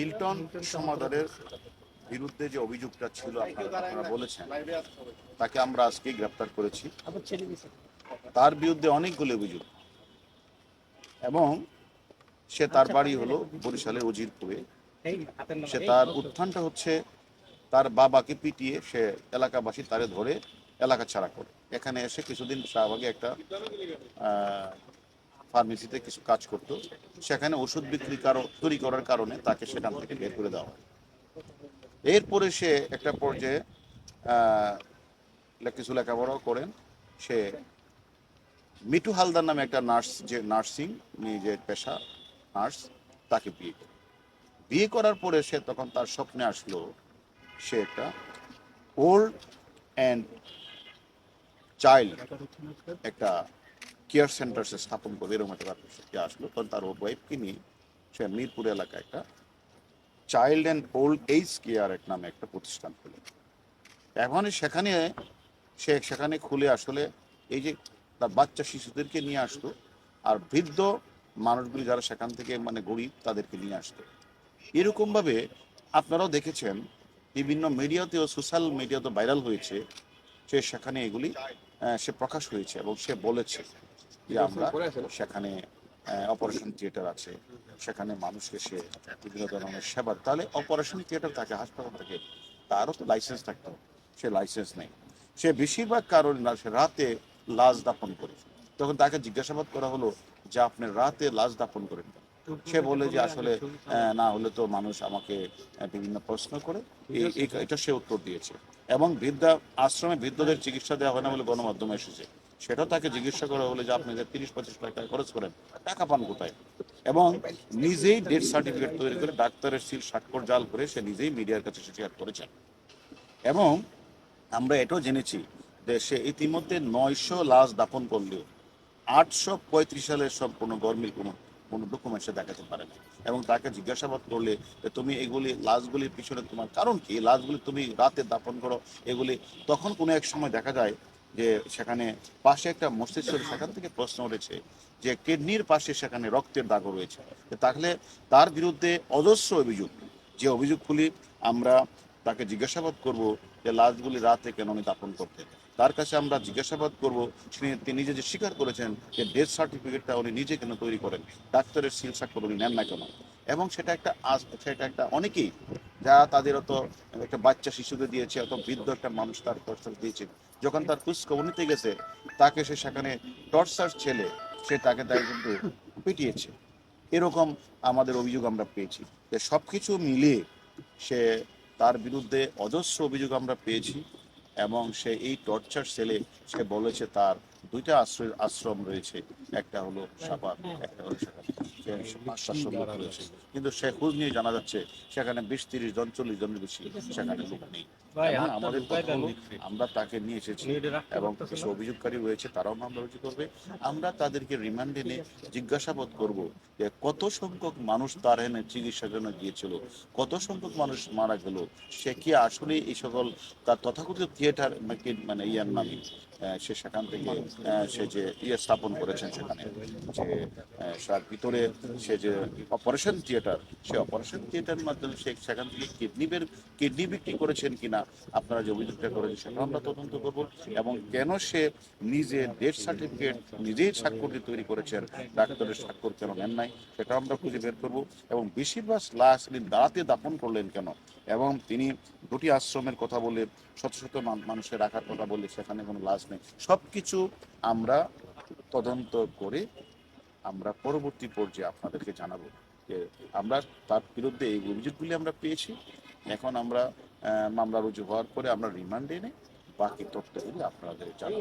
Milton সমাদারের বিরুদ্ধে যে অভিযোগটা ছিল আপনারা বলেছেন, তাকে আমরা আজকে গ্রেপ্তার করেছি। তার বিরুদ্ধে অনেকগুলো অভিযোগ। এবং সে তার বাড়ি হলো বরিশালের অজিরপুরে সে তার উত্থানটা হচ্ছে তার বাবাকে পিটিয়ে সে এলাকাবাসী তারে ধরে এলাকা ছাড়া করে। এখানে এসে কিছুদিন শাহবাগে একটা ফার্মেসিতে কিছু কাজ করতো, সেখানে ওষুধ বিক্রি কারও তৈরি করার কারণে তাকে সেখান থেকে বের করে দেওয়া হয়। এরপরে সে একটা পর্যায়ে কিছু লেখাপড়াও করেন। সে মিঠু হালদার নামে একটা নার্স, যে নার্সিং, নিজের পেশা, নার্স, তাকে বিয়ে করে। বিয়ে করার পরে সে তখন তার স্বপ্নে আসলো সে একটা ওল্ড অ্যান্ড চাইল্ড, একটা কেয়ার সেন্টার সে স্থাপন করবে এরকম একটা ব্যাপার সে আসলো। তখন তার ওর ওয়াইফকে নিয়ে সে মিরপুর এলাকায় একটা child and old age care এক নামে একটা প্রতিষ্ঠান খুলে। এখন সেখানে, সে সেখানে খুলে আসলে এই যে তার বাচ্চা শিশুদেরকে নিয়ে আসতো আর বৃদ্ধ মানুষগুলি যারা সেখান থেকে মানে গরিব তাদেরকে নিয়ে আসতো। এরকমভাবে আপনারাও দেখেছেন, বিভিন্ন মিডিয়াতেও সোশ্যাল মিডিয়াতে ভাইরাল হয়েছে, সে সেখানে এগুলি সে প্রকাশ হয়েছে এবং সে বলেছে যে আমরা সেখানে অপারেশন থিয়েটার আছে সেখানে মানুষকে সে বিভিন্ন ধরনের সেবা তাহলে অপারেশন থিয়েটার থাকে হাসপাতাল থেকে তারও তো লাইসেন্স থাকতে হবে সে লাইসেন্স নেই। সে বেশিরভাগ কারণ সে রাতে লাশ দাপন করে। তখন তাকে জিজ্ঞাসাবাদ করা হলো যে আপনি রাতে লাশ দাপন করেন? সে বলে যে আসলে না হলে তো মানুষ আমাকে বিভিন্ন প্রশ্ন করে। এটা সে উত্তর দিয়েছে। এবং বৃদ্ধা আশ্রমে বৃদ্ধদের চিকিৎসা দেওয়া হয় না বলে গণমাধ্যমে এসেছে। সেটাও তাকে জিজ্ঞাসা করা হলো যে আপনি যে তিরিশ, পঁচিশ লাখ টাকা খরচ করেন, টাকা পান কোথায়? এবং নিজেই ডেথ সার্টিফিকেট তৈরি করে ডাক্তারের সিল, স্বাক্ষর, জাল করে সে নিজেই মিডিয়ার কাছে সে শেয়ার করেছেন এবং আমরা এটাও জেনেছি যে সে ইতিমধ্যে নয়শো লাশ দাপন করলেও আটশো পঁয়ত্রিশ সালের সম্পূর্ণ গরমিল কোনো কোনো ডকুমেন্ট সে দেখাতে পারে না। এবং তাকে জিজ্ঞাসাবাদ করলে তুমি এগুলি, লাশগুলির পিছনে তোমার কারণ কি? লাশগুলি তুমি রাতে দাপন করো। এগুলি তখন কোনো এক সময় দেখা যায় যে, সেখানে পাশে একটা মস্তিষ্ক সেখান থেকে প্রশ্ন উঠেছে যে, কিডনির পাশে সেখানে রক্তের দাগও রয়েছে। তাহলে তার বিরুদ্ধে অজস্র অভিযোগ। যে অভিযোগগুলি আমরা তাকে জিজ্ঞাসাবাদ করব যে, লাশগুলি রাতে কেন উনি দাপন করতেন তার কাছে আমরা জিজ্ঞাসাবাদ করব। তিনি যে স্বীকার করেছেন যে ডেথ সার্টিফিকেটটা উনি নিজে কেন তৈরি করেন, ডাক্তারের সিল স্বাক্ষর উনি নেন না কেন? এবং সেটা একটা আজ, সেটা একটা অনেকেই যা তাদের অত একটা বাচ্চা শিশুকে দিয়েছে, অত বৃদ্ধ একটা মানুষ তার টর্চার দিয়েছে, যখন তার খোঁজ খবর নিতে গেছে, তাকে সে সেখানে টর্চার ছেলে, সে তাকে তাই কিন্তু পিটিয়েছে। এরকম আমাদের অভিযোগ আমরা পেয়েছি। যে সব কিছু মিলিয়ে সে তার বিরুদ্ধে অজস্র অভিযোগ আমরা পেয়েছি। এবং সে এই টর্চার সেলে সে বলেছে তার দুইটা আশ্রয় আশ্রম রয়েছে। একটা হলো সাপাত একটা হলো পাঁচ সাতশো লোক রয়েছে। কিন্তু সে খোঁজ নিয়ে জানা যাচ্ছে সেখানে বিশ তিরিশ জন চল্লিশ জনের বেশি সেখানে লোক নেই। আমাদের আমরা তাকে নিয়ে এসেছি এবং কিছু অভিযোগকারী রয়েছে তারাও মামলা রুজু করবে। আমরা তাদেরকে রিমান্ডে নিয়ে জিজ্ঞাসাবাদ করব যে কত সংখ্যক মানুষ তার এনে চিকিৎসার জন্য গিয়েছিল কত সংখ্যক মানুষ মারা গেল সে কি আসলে এই সকল তার তথাকথিত থিয়েটার মানে ইয়ার নামে সে সেখান থেকে সে যে ইয়ে স্থাপন করেছেন সেখানে, যে তার ভিতরে সে যে অপারেশন থিয়েটার সে অপারেশন থিয়েটারের মাধ্যমে সে সেখান থেকে কিডনি বের কিডনি বিক্রি করেছেন কিনা, আপনারা যে অভিযোগটা করেছেন সেটা আমরা তদন্ত করব। এবং কেন সে নিজে ডেথ সার্টিফিকেট নিজেই স্বাক্ষরটি তৈরি করেছেন, ডাক্তারের স্বাক্ষর কেন নেন নাই সেটা আমরা খুঁজে বের করব। এবং বেশিরভাগ লাশ তিনি দাঁড়াতে দাপন করলেন কেন? এবং তিনি দুটি আশ্রমের কথা বলে, শত শত মানুষের রাখার কথা বলে সেখানে কোনো লাশ নেই। সব কিছু আমরা তদন্ত করে, আমরা পরবর্তী পর্যায়ে আপনাদেরকে জানাব যে আমরা তার বিরুদ্ধে এই অভিযোগগুলি আমরা পেয়েছি। এখন আমরা মামলা রুজু হওয়ার পরে আমরা রিমান্ড এনে বাকি তথ্যগুলি আপনাদের জানাব।